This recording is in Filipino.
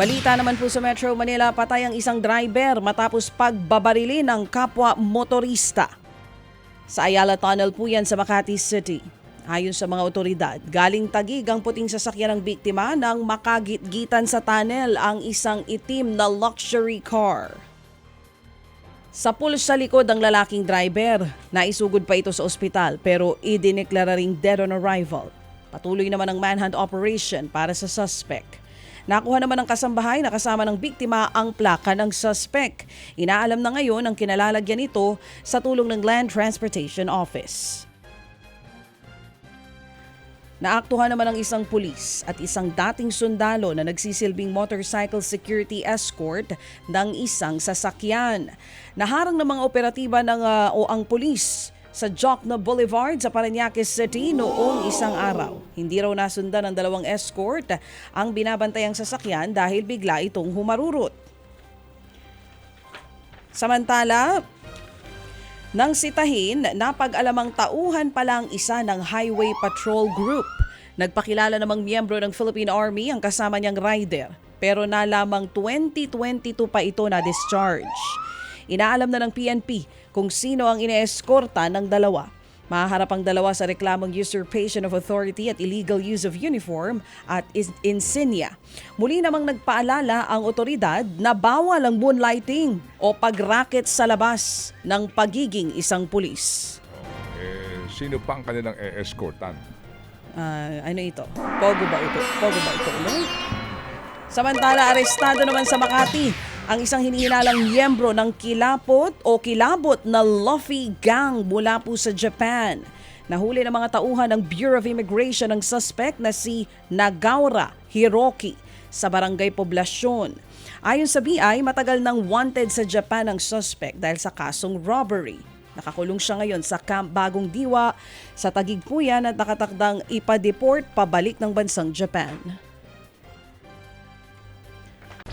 Balita naman po sa Metro Manila, patay ang isang driver matapos pagbabarili ng kapwa motorista. Sa Ayala Tunnel po yan sa Makati City. Ayon sa mga otoridad, galing tagig ang puting sasakyan ng biktima nang makagitgitan sa tunnel ang isang itim na luxury car. Sa pulos sa likod ang lalaking driver, naisugod pa ito sa ospital pero idineklara ring dead on arrival. Patuloy naman ang manhunt operation para sa suspect. Nakuha naman ng kasambahay na kasama ng biktima ang plaka ng suspect. Inaalam na ngayon ang kinalalagyan nito sa tulong ng Land Transportation Office. Naaktuhan naman ang isang pulis at isang dating sundalo na nagsisilbing motorcycle security escort ng isang sasakyan. Naharang ng mga operatiba ng ah, o ang pulis sa Jokno Boulevard sa Parañaque City noong isang araw. Hindi raw nasundan ng dalawang escort ang binabantayang sasakyan dahil bigla itong humarurot. Samantala, nang sitahin, napag-alamang tauhan pa lang isa ng Highway Patrol Group. Nagpakilala namang miyembro ng Philippine Army ang kasama niyang rider. Pero nalamang 2022 pa ito na discharge. Inaalam na ng PNP kung sino ang ine-eskorta ng dalawa. Mahaharap ang dalawa sa reklamong usurpation of authority at illegal use of uniform at insignia. Muli namang nagpaalala ang otoridad na bawal ang moonlighting o pagraket sa labas ng pagiging isang pulis. Eh, sino pa ang kanilang e-escortan? Ah, ano ito? Pogo ba ito? Pogo ba ito? Ano? Samantala, arestado naman sa Makati ang isang hinihinalang miyembro ng kilapot o kilabot na Luffy Gang mula po sa Japan. Nahuli ng mga tauhan ng Bureau of Immigration ang suspect na si Nagaura Hiroki sa barangay Poblasyon. Ayon sa BI, matagal nang wanted sa Japan ang suspect dahil sa kasong robbery. Nakakulong siya ngayon sa Camp Bagong Diwa sa Tagig po yan at nakatakdang ipa-deport pabalik ng bansang Japan.